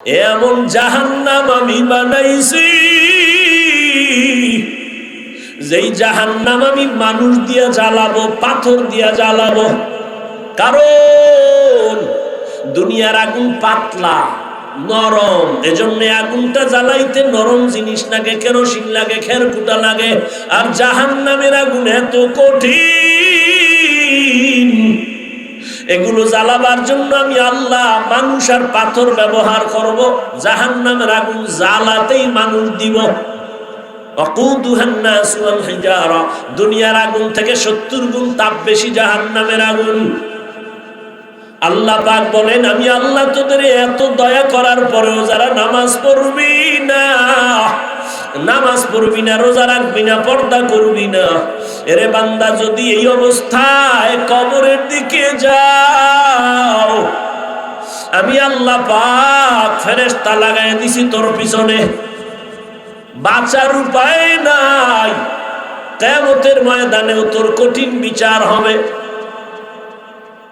এমন জাহান্নাম আমি বানাইছি, যেই জাহান্নাম আমি মানুষ দিয়া জ্বালাবো, পাথর দিয়া জ্বালাবো। কারণ দুনিয়ার আগুন পাতলা, নরম, এজন্য আগুনটা জ্বালাইতে নরম জিনিস লাগে, কেরোসিন লাগে, খেরকুটা লাগে, আর জাহান্নামের আগুন এত কঠিন। এগুলো জ্বালাবার জন্য আমি আল্লাহ মানুষ আর পাথর ব্যবহার করব। জাহান নামের আগুন জ্বালাতেই মানুষ দিব। দুনিয়ার আগুন থেকে সত্তর গুণ তাপ বেশি আগুন। আল্লাহ আমি আল্লাহ তোদের এত দয়া করার পরেও যারা নামাজ পড়বি না। নামাজ পড়বি না, রোজা রাখবি না, পর্দা করবি না। এরে বান্দা, যদি এই অবস্থায় কবরের দিকে যাও, আমি আল্লাহ পাক ফেরেস্তা লাগাই দিছি তোর পিছনে। বাঁচার উপায় নাই। কেমতের ময়দানেও তোর কঠিন বিচার হবে।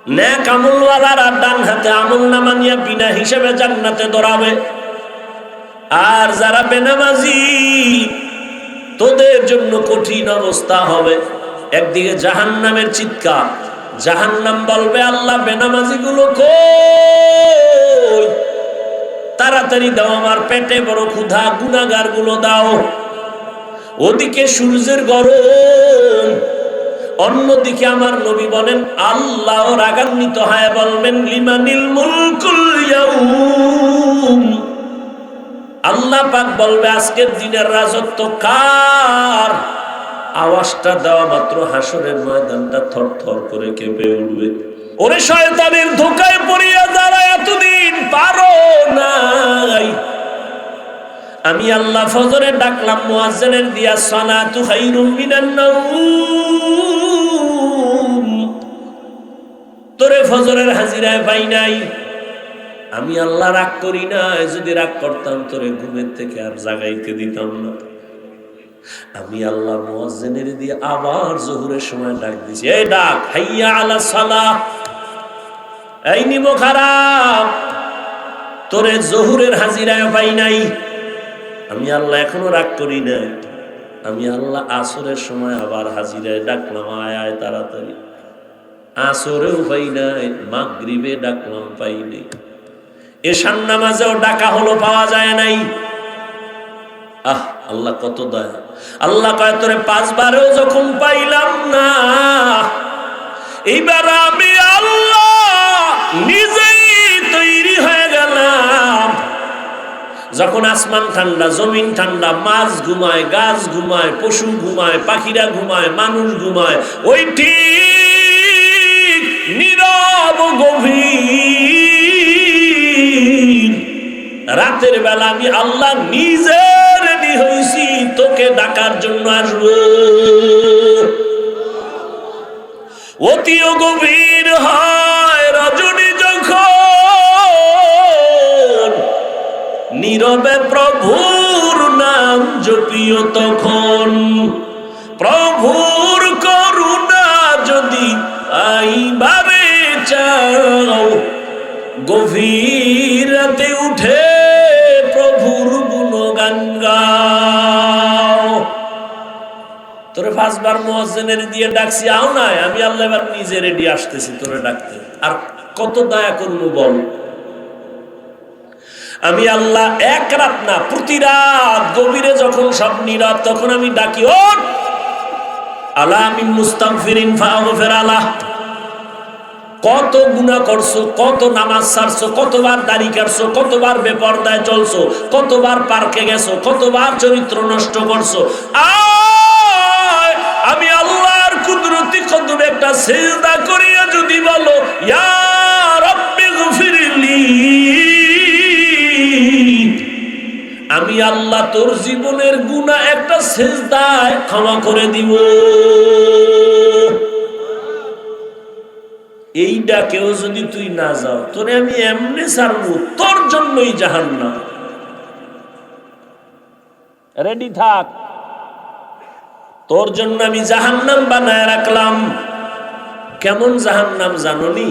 ন্যাক আমলওয়ালারা ডান হাতে আমল নামা নিয়ে বিনা হিসেবে জান্নাতে দৌড়াবে। আর যারা বেনামাজি, তোদের জন্য কঠিন অবস্থা হবে। একদিকে জাহান নামের চিৎকার জাহান নাম বলবে, আল্লাহ বেনামাজি গুলো তাড়াতাড়ি দাও আমার পেটে, বড় ক্ষুধা গুনাগারগুলো দাও। ওদিকে সূর্যের গরম, অন্যদিকে আমার নবী বলেন, আল্লাহ রাগান্বিত হয়, বলবেন, লিমানিল মুলকুল ইয়াউম। আল্লাহ পাক বলবে, আজকের দিনের রাজত্ব কার? আওয়াজটা দেওয়া মাত্র হাসরের ময়দানটা থর থর করে কেঁপে উঠবে। ওরে শয়তানের ধোকায় পড়িয়া যারা এতদিন, পারো নাই। আমি আল্লাহ ফজরে ডাকলাম, মুয়াজ্জিনের দিয়া সালাতু খাইরুম মিনান তোরে ফজরের হাজিরায় পাই নাই। আমি আল্লাহ রাগ করি না, যদি রাগ করতাম তোরে ঘুমের থেকে আর জাগাইতে দিতাম না। আমি আল্লাহ মুয়াজ্জিনের দিয়ে আবার জোহরের সময় ডাক দিছি, এই ডাক, হাইয়া আলা সালাহ এই নিমো খারাপ তোরে জহুরের হাজিরায় পাই নাই। আমি আল্লাহ এখনও রাগ করি নাই। আমি আল্লাহ আসরের সময় আবার হাজিরায় ডাকলাম, আয় আয় তাড়াতাড়ি। আসরেও পাই নাই, মাগরিবে ডাকলাম পাই নাই। এশান নামাজেও ডাকা হলো, পাওয়া যায় নাই। আহ, আল্লাহ কত দয়া। আল্লাহ কয়, তোরে পাঁচবারেও যখন পাইলাম না, এইবার আমি আল্লাহ নিজেই তৈরি হয়ে গেলাম। যখন আসমান ঠান্ডা, জমিন ঠান্ডা, মাছ ঘুমায়, গাছ ঘুমায়, পশু ঘুমায়, পাখিরা ঘুমায়, মানুষ ঘুমায়, ওই ঠিক নীরব গভীর রাতের বেলা আমি আল্লাহ নিজে রেডি হয়েছি তোকে ডাকার জন্য আসব। অতিও গভীর হয় রজনী যখন, নীরবে প্রভুর নাম জপিও তখন। প্রভুর করুণা যদি আইবারে চাও, গভীর রাতে উঠে গাও তোরে পাঁচবার মহাজনের দিয়ে ডাকছি, আও নাই, আমি আল্লাহ এবার নিজে রেডি আসতেছি তোরে ডাকতে। আর কত দয়া করব বল? আমি আল্লাহ এক রাত না, প্রতি রাত গভীরে যখন সব নীরব, তখন আমি ডাকি ও আল্লাহ আমি মুস্তাগফিরিন ফাগফির আলাহ কত গুণা করছ, কত নামাজ ছাড়ছো কতবার দাড়ি কাটছো, কতবার বেপর্দায় চলছো, কতবার পার্কে গেছো, কতবার চরিত্র নষ্ট করছ। আমি আল্লাহর কুদরতি কদম একটা সেজদা করিয়া যদি বলো আমি আল্লাহ তোর জীবনের গুণা একটা সেজদায় ক্ষমা করে দিব। এইটা কেউ যদি তুই না যাও, তোরে আমি এমনি ছাড়বো, তোর জন্যই জাহান না রেডি থাক। তোর জন্য আমি জাহান্নাম বানায় রাখলাম। কেমন জাহান্নাম জাননি?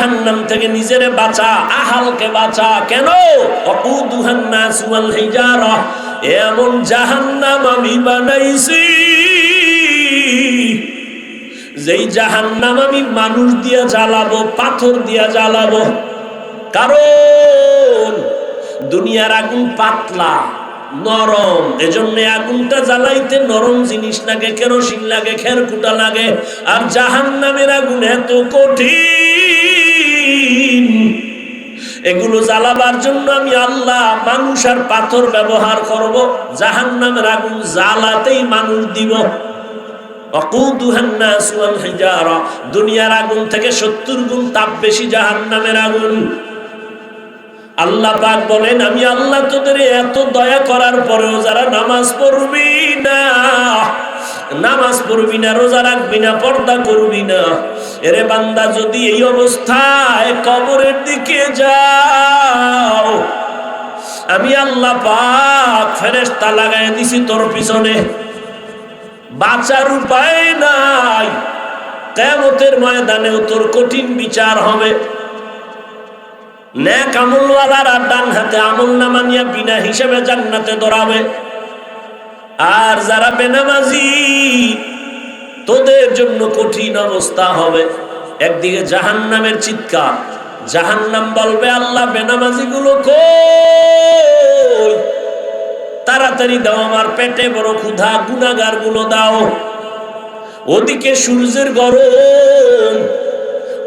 জাহান্নাম থেকে নিজেরে বাঁচা, আহালকে বাঁচা। কেন? এমন জাহান্নাম আমি বানাইছি, যেই জাহান্নাম আমি মানুষ দিয়া জ্বালাবো, পাথর দিয়া জ্বালাবো। কারণ, দুনিয়ার আগুন পাতলা, নরম। এজন্য আগুনটা জ্বালাইতে নরম জিনিস লাগে, কেরোসিন লাগে, খেরকুটা লাগে। আর জাহান্নামের আগুন এত কঠিন এগুলো জ্বালাবার জন্য আমি আল্লাহ মানুষ আর পাথর ব্যবহার করব। জাহান্নামের আগুন জ্বালাতেই মানুষ দিব। দুনিয়ার আগুন থেকে সত্তর গুণ তাপ বেশি জাহান্নামের আগুন। আল্লাহ পাক বলেন, আমি আল্লাহ তোদের এত দয়া করার পরেও যারা নামাজ পড়বি না। নামাজ পড়বি না, রোজা রাখবি না, পর্দা করবি না। এরে বান্দা, যদি এই অবস্থায় কবরের দিকে যাও, আমি আল্লাহ পাক ফেরেশতা লাগাই দিছি তোর পিছনে। বাঁচার উপায় নাই। কেমতের ময়দানেও তোর কঠিন বিচার হবে। ন্যাক আমলওয়ালারা ডান হাতে আমল নামা নিয়ে বিনা হিসেবে জান্নাতে দৌড়াবে। আর যারা বেনামাজি, তোদের জন্য কঠিন অবস্থা হবে। একদিকে জাহান্নামের চিৎকার, জাহান্নাম বলবে, আল্লাহ বেনামাজি গুলো তাড়াতাড়ি দাও আমার পেটে, বড় ক্ষুধা গুনাগারগুলো দাও। ওদিকে সূর্যের গরম,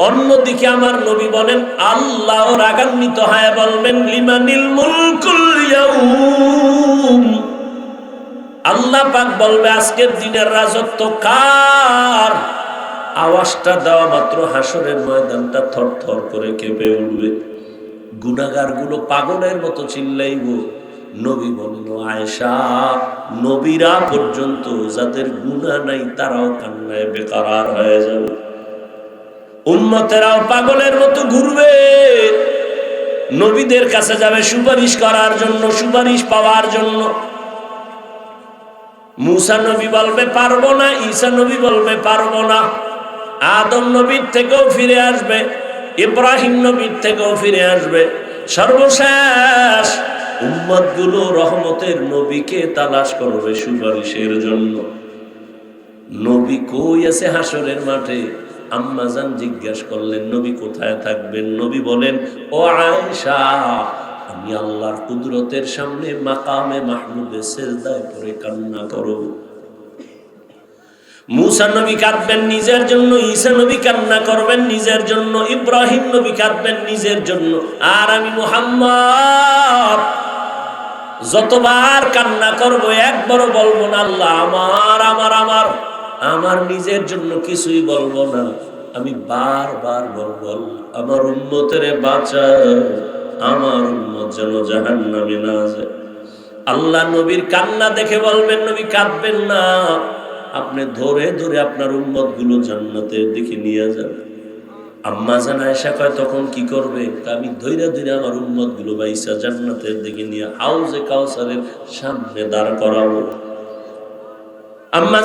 অন্যদিকে আমার নবী বলেন, আল্লাহ রাগান্বিত হয় বলবেন, লিমানিল মুলকুল ইয়াউম। আল্লাহ পাক বলবে, আজকের দিনের রাজত্ব কার? আওয়াজটা দেওয়া মাত্র হাসরের ময়দানটা থর থর করে কেঁপে উঠবে। গুনাগারগুলো পাগলের মতো চিল্লাইব নবী বলল, আয়েশা, নবীরা পর্যন্ত যাদের গুণা নাই তারাও কান্নায় বেকার হয়ে যাবে। উন্মতেরাও পাগলের মতো ঘুরবে। নবীদের কাছে যাবে সুপারিশ করার জন্য, সুপারিশ পাওয়ার জন্য। মুসা নবী বলবে, পারব না, ঈসা নবী বলবে, পারব না। আদম নবীর থেকেও ফিরে আসবে, ইব্রাহিম নবীর থেকেও ফিরে আসবে। সর্বশেষ উম্মতগুলো রহমতের নবীকে তালাশ করবে সুপারিশের জন্য। নবী কই আছে হাসরের মাঠে? আম্মাজান জিজ্ঞেস করলেন, নবী কোথায় থাকবেন? নবী বলেন, ও আয়েশা আমি আল্লাহর কুদরতের সামনে মাকামে মাহমুদে সেজদায় পড়ে কান্না করব। মুসা নবী কাঁদবেন, নিজের জন্য, ঈসা নবী কান্না করবেন, নিজের জন্য, ইব্রাহিম নবী কাঁদবেন, নিজের জন্য। আর আমি মুহাম্মদ, যতবার কান্না করব, একবারও বলব না, আল্লাহ আমার আমার আমার আমার নিজের জন্য কিছুই বলব না। আমি বারবার বলব আমার উন্নতের বাঁচা আমার উন্মত যেন জাহান নামে না যায়। আল্লাহ নবীর কান্না দেখে বলবেন, নবী কাঁদবেন না। আপনি ধরে ধরে আপনার উন্মতগুলো জান্নাতের দিকে নিয়ে যাবেন আম্মা জান আয়েশা কয়, তখন কি করবে? আমি ধৈরা ধৈরা আমার উম্মতগুলো বাইসা জান্নাতের দিকে নিয়ে হাউজে কাউসারের সামনে দাঁড় করাবো। আম্মা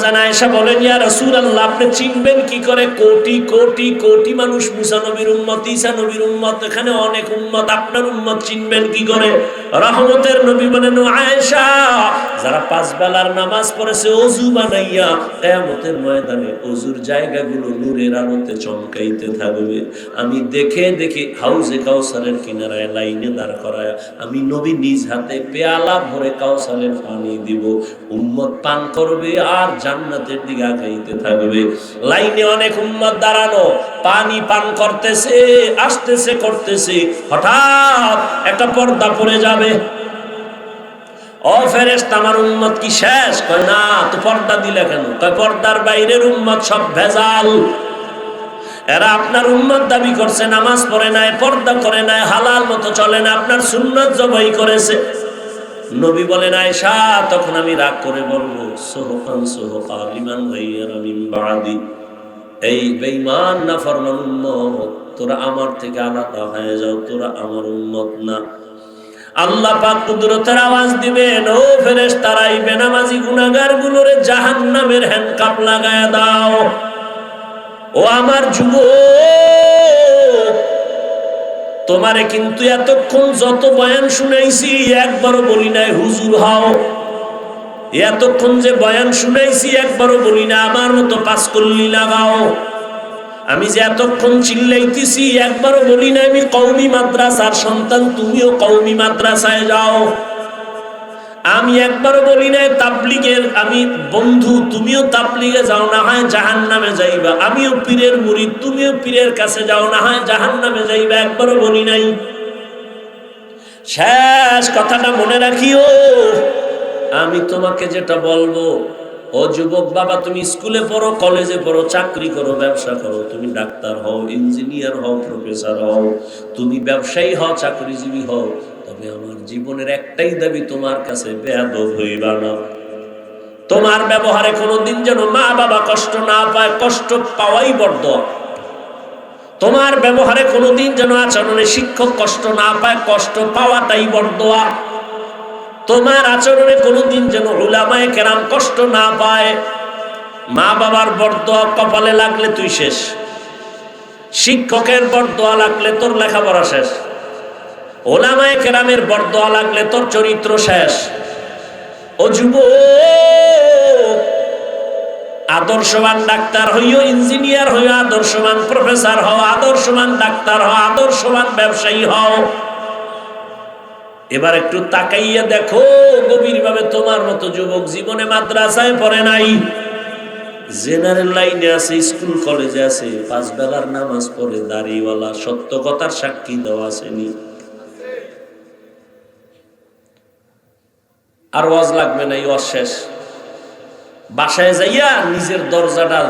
চিনবেন কি করে? কোটি কোটি কোটি মানুষ মুসা এখানে অনেক আপনার চিনবেন কি করে? নবী যারা পাঁচ বেলার নামাজ পড়েছে, অজু বানাইয়া কিয়ামতের ময়দানে অজুর জায়গাগুলো নূরের আলোতে চমকাইতে থাকবে। আমি দেখে দেখে হাউজে কাউসারের কিনারায় লাইনে দাঁড় করায়, আমি নবী নিজ হাতে পেয়ালা ভরে কাউসারের পানি দিব। উম্মত পান করবে আর জান্নাতের দিকে আগাইতে থাকবে। লাইনে অনেক উম্মত দাঁড়ানো, পানি পান করতেছে, আসতেছে, করতেছে। হঠাৎ একটা পর্দা পড়ে যাবে। ও ফেরেস্ত আমার উম্মত কি শেষ? কয়, না, তো পর্দা দিলে কেন? কয়, পর্দার বাইরের উম্মত সব ভেজাল। এরা আপনার উম্মত দাবি করছে, নামাজ পড়ে নাই, পর্দা করে নাই, হালাল মতো চলে না, আপনার সুন্নত জবাই করেছে। নবী বলেন আয়সা তখন আমি রাগ করে বলব সোহকান সোহকা লিমান ভাইয়ার আমি বাড়ি এই বেঈমান না ফরমান উম্মত, তোরা আমার থেকে আলাদা হয়ে যাও, তোরা আমার উম্মত না। আল্লাহ পাক কুদরতের আওয়াজ দিবেন, ও ফেরেশ তারাই বেনামাজি গুনাহগার গুলোরে জাহান্নামের হ্যান্ডকাপ লাগায় দাও। ও আমার যুবক তোমারে কিন্তু এতক্ষণ যত বয়ান শুনাইছি, একবারও বলি নাই, হুজুর, হাও। এতক্ষণ যে বয়ান শুনাইছি, একবারও বলি না আমার মতো পাস করলি লাগাও। আমি যে এতক্ষণ চিল্লাইতেছি, একবারও বলি না আমি কৌমি মাদ্রাসার সন্তান, তুমিও কৌমি মাদ্রাসায় যাও। আমি একবারও বলি নাই তাবলিগের আমি, বন্ধু, তুমিও তাবলিগে যাও, না হয় জাহান নামে যাইবা। আমিও পীরের মুড়ি তুমিও পীরের কাছে যাও, না হয় জাহান নামে যাইবা, একবারও বলি নাই। শেষ কথাটা মনে রাখিও, আমি তোমাকে যেটা বলব, ও যুবক বাবা, তুমি স্কুলে পড়ো, কলেজে পড়ো, চাকরি করো, ব্যবসা করো, তুমি ডাক্তার হও, ইঞ্জিনিয়ার হও, প্রফেসর হও, তুমি ব্যবসায়ী হও, চাকরিজীবী হও তবে আমার জীবনের একটাই দাবি, তোমার কাছে বেয়াদব হইবা না। তোমার ব্যবহারে কোনোদিন যেন মা বাবা কষ্ট না পায়, কষ্ট পাওয়াই বড় তোমার ব্যবহারে কোনোদিন যেন আচরণে শিক্ষক কষ্ট না পায়, কষ্ট পাওয়াটাই বড় দোয়া তোমার আচরণে কোনোদিন যেন উলামায় কেরাম কষ্ট না পায়। মা বাবার বরদোয়া কপালে লাগলে তুই শেষ। শিক্ষকের বরদোয়া লাগলে তোর লেখাপড়া শেষ। ওলামায় কেরামের বরদোয়া লাগলে তোর চরিত্র শেষ। ও যুব আদর্শবান ডাক্তার হইও ইঞ্জিনিয়ার হইও আদর্শবান প্রফেসর হও, আদর্শবান ডাক্তার হও, আদর্শবান ব্যবসায়ী হও। এবার একটু তাকাইয়া দেখো গভীর ভাবে তোমার মতো যুবক জীবনে মাদ্রাসায় পড়ে নাই। জেনারেল লাইনে আছে, স্কুল কলেজে আছে পাঁচ বেলার নামাজ পড়ে দাড়িওয়ালা, সত্য কথার সাক্ষী দেওয়া আসেনি আর ওয়াজ লাগবে না, এই ওয়াজ শেষ। বাসায় যাইয়া নিজের দরজাটা,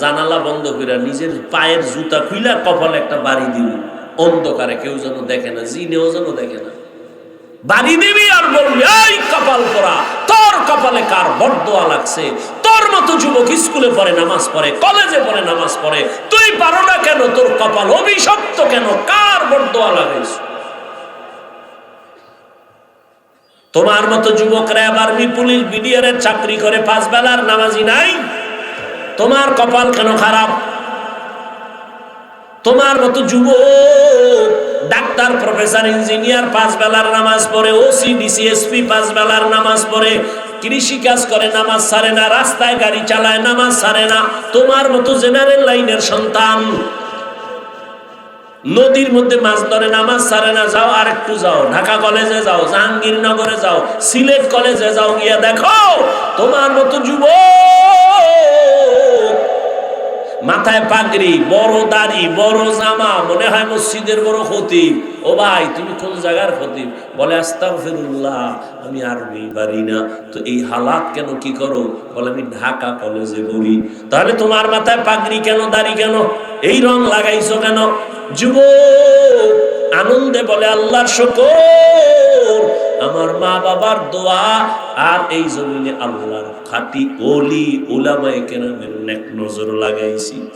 জানালা বন্ধ করে নিজের পায়ের জুতা খুইলা কপালে একটা বাড়ি দিবি অন্ধকারে কেউ যেন দেখে না, জিনেও যেন দেখে না। বাড়ি দিবি আর বলবি, এই কপাল পরা তোর কপালে কার বরদোয়া লাগছে? তোর মতো যুবক স্কুলে পড়ে, নামাজ পড়ে, কলেজে পড়ে, নামাজ পড়ে। তুই পারো না কেন, তোর কপাল অভিশপ্ত কেন? কার বরদোয়া লাগাইছ? তোমার মতো যুবকরা আবার পুলিশ বিডিআরের চাকরি করে পাঁচ বেলার নামাজি নাই। তোমার কপাল কেন খারাপ? তোমার মতো যুবক, ডাক্তার, প্রফেসর, ইঞ্জিনিয়ার পাঁচ বেলার নামাজ পড়ে ওসি ডিসি এসপি পাঁচ বেলার নামাজ পড়ে, কৃষি কাজ করে, নামাজ সারে না, রাস্তায় গাড়ি চালায়, নামাজ সারে না। তোমার মতো জেনারেল লাইনের সন্তান নদীর মধ্যে মাছ ধরে নামাজ সারে না, যাও আর একটু যাও। ঢাকা কলেজে যাও, জাহাঙ্গীরনগরে যাও, সিলেট কলেজে যাও, গিয়া দেখো, তোমার মতো যুবক। মাথায় পাগড়ি, বড় দাড়ি, বড় জামা, মনে হয় মসজিদের বড় খতিব। ও ভাই, তুমি কোন জায়গার খতিব? বলে, আস্তাগফিরুল্লাহ, আমি আরবি পারি না। তো এই হালাত কেন কি করো? বলে, আমি ঢাকা কলেজে পড়ি। তাহলে তোমার মাথায় পাগড়ি কেন, দাড়ি কেন? এই রং লাগাইছো কেন? যুবক, আনন্দে বলে, আল্লাহর শকর, আমার মা বাবার দোয়া আর এই জমিনে আল্লাহর খাটি ওলি, ওলামায়ে কেরামের নেক নজর লাগাইছি।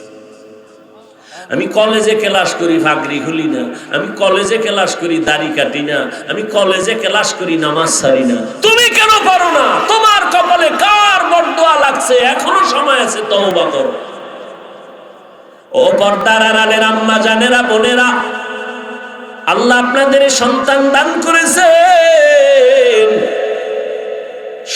আমি কলেজে ক্লাস করি ফাগরি খুলি না। আমি কলেজে ক্লাস করি, দাড়ি কাটি না। আমি কলেজে ক্লাস করি, নামাজ সারি না। তুমি কেন পারো না? তোমার কপালে কার বরদোয়া লাগছে? এখনও সময় আছে তওবা করো। ও পর্দার আড়ালের আম্মা, জানেরা, বোনেরা, আল্লাহ আপনাদের সন্তান দান করেছেন।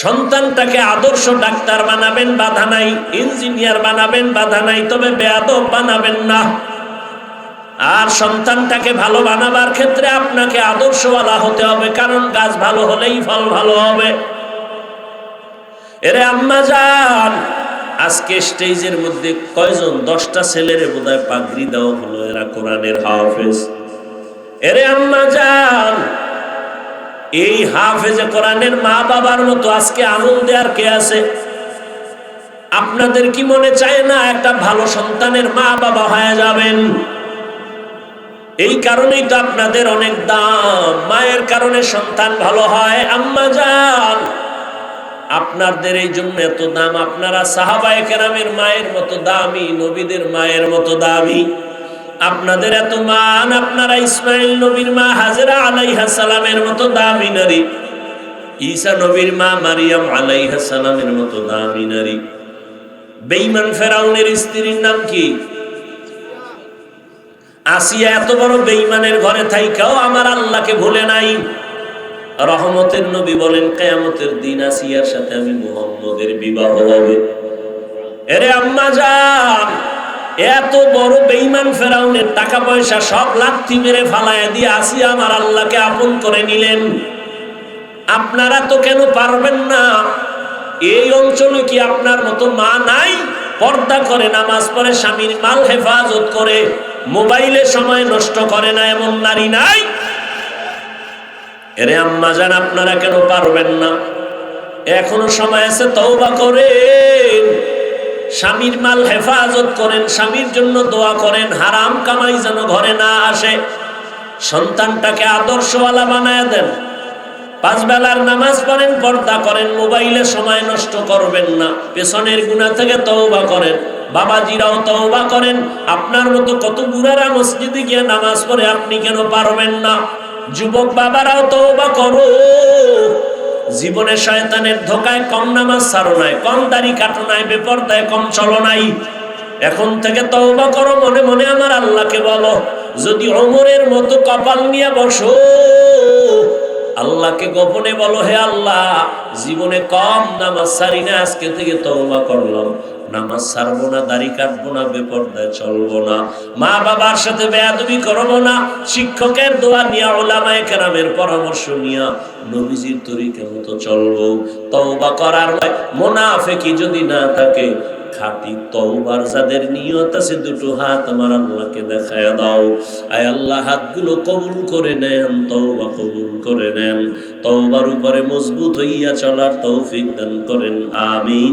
সন্তানটাকে আদর্শ ডাক্তার বানাবেন, বাধা নাই, ইঞ্জিনিয়ার বানাবেন, বাধা নাই, তবে বেয়াদব বানাবেন না। আর সন্তানটাকে ভালো বানাবার ক্ষেত্রে আপনাকে আদর্শওয়ালা হতে হবে, কারণ গাছ ভালো হলেই ফল ভালো হবে। এরে আম্মা যান আজকে স্টেজের মধ্যে কয়জন, দশটা ছেলের বোধহয় পাগড়ি দেওয়া হলো এরা কোরআনের হাফেজ। এরে আম্মা যান এই হাফেজে কোরআনের মা বাবার মতো আজকে আনন্দে আর কে আছে? আপনাদের কি মনে চায় না একটা ভালো সন্তানের মা বাবা হয়ে যাবেন? এই কারণেই তো আপনাদের অনেক দাম, মায়ের কারণে সন্তান ভালো হয়। আম্মা যান আপনাদের এই জন্য এত দাম। আপনারা সাহাবায়ে কেরামের মায়ের মতো দামি, নবীদের মায়ের মতো দামি। আপনাদের এত মান, আপনারা ইসমাইল নবীর মা হাজরা আলাইহা সালামের মতো দামি নারী। ঈসা নবীর মা মারিয়াম আলাইহা সালামের মতো দামি নারী। বেঈমান ফেরাউনের স্ত্রীর নাম কি? আসিয়া এত বড় বেঈমানের ঘরে থাইকাও আমার আল্লাহকে ভুলে নাই। রহমতের নবী বলেন, কেয়ামতের দিন আসিয়ার সাথে আমি মুহাম্মদের বিবাহ হবে। এরে আম্মা যান এত বড় বেঈমান ফেরাউনের টাকা পয়সা সব লাথি মেরে ফালায় দিয়ে আসিয়া আমার আল্লাহকে আপন করে নিলেন। আপনারা তো কেন পারবেন না? এই অঞ্চলে কি আপনার মতো মা নাই? পর্দা করে, নামাজ পড়ে, স্বামীর মাল হেফাজত করে, মোবাইলে সময় নষ্ট করে না এমন নারী নাই? এরে আম্মা যান আপনারা কেন পারবেন না? এখনও সময় আছে, তওবা করেন। স্বামীর মাল হেফাজত করেন, স্বামীর জন্য দোয়া করেন, হারাম কামাই যেন ঘরে না আসে। সন্তানটাকে আদর্শওয়ালা বানায় দেন। পাঁচ বেলার নামাজ পড়েন, পর্দা করেন, মোবাইলে সময় নষ্ট করবেন না। পেছনের গুণা থেকে তওবা করেন। বাবাজিরাও তওবা করেন। আপনার মতো কত বুড়ারা মসজিদে গিয়ে নামাজ পড়ে, আপনি কেন পারবেন না? যুবক বাবারাও তওবা করো। জীবনে শয়তানের ধোকায় কম নামাজ ছাড়ো নাই, কম দাড়ি কাটো নাই, বেপরদায় কম চলো নাই। এখন থেকে তওবা করো, মনে মনে আমার আল্লাহকে বলো, যদি অমরের মতো কপাল নিয়ে বসো, আল্লাহকে গোপনে বলো, হে আল্লাহ, জীবনে কম নামাজ সারি না আজকে থেকে তওবা করলাম। নামাজ ছাড়বো না, দাড়ি কাটবো না, বেপর্দায় চলবো না। মা বাবার সাথে বেয়াদবি করব না, শিক্ষকের দোয়া নিয়ে, ওলামায়ে কেরামের পরামর্শ নিয়ে নবীজির তরিকে মতো চলবো। তওবা করার মোনাফেকি যদি না থাকে, খাঁটি তওবার যাদের নিয়ত আছে, দুটো হাত আমার আল্লাহকে দেখায় দাও। আয় আল্লাহ, হাতগুলো কবুল করে নেন, তওবা কবুল করে নেন। তওবার উপরে মজবুত হইয়া চলার তৌফিক দান করেন, আমিন।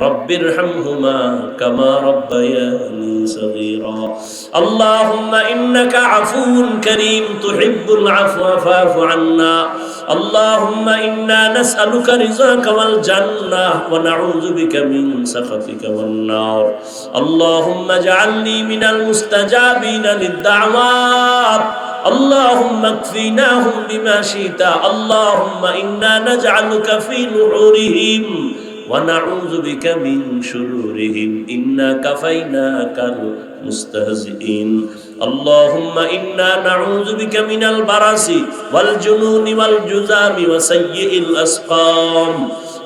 رب ارحمهما كما ربياني صغيرا. اللهم إنك عفو كريم تحب العفو فاعف عنا. اللهم إنا نسألك رزاك والجنة ونعوذ بك من سخطك والنار. اللهم اجعلني من المستجابين للدعوات. اللهم اكفيناهم بما شئت. اللهم إنا نجعلك في نحورهم. ونعوذ بك من شرورهم إنا كفيناك المستهزئين اللهم إنا نعوذ بك من البرص والجنون والجذام وسيء الأسقام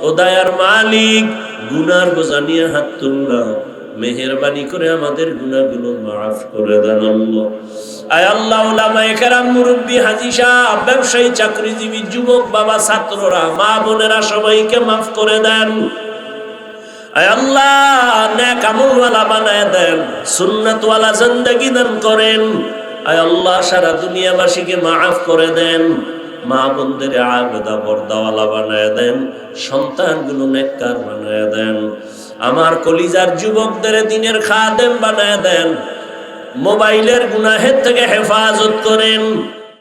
ওদায়ার মালিক গুনার বোঝা নিয়ে হাত তুললাম মেহরবানি করে আমাদের গুনাহগুলো মাফ করে দেন আল্লাহ। আয় আল্লাহ ওলামায়ে কেরাম, মুরব্বী, হাজী সাহেব, ব্যবসায়ী, চাকরিজীবী, যুবক, বাবা, ছাত্ররা, মা বোনেরা সবাইকে মাফ করে দেন। আয় আল্লাহ নেক আমলওয়ালা বানায় দেন, সুন্নাতওয়ালা জিন্দেগি দান করেন। আয় আল্লাহ, সারা দুনিয়াবাসীকে মাফ করে দেন। মা বোনদের আবেদা পর্দাওয়ালা বানায় দেন, সন্তানগুলো নেককার বানায় দেন। আমার কলিজার যুবকদের দিনের খাদেম বানায় দেন। মোবাইলের গুনাহের থেকে হেফাজত করেন।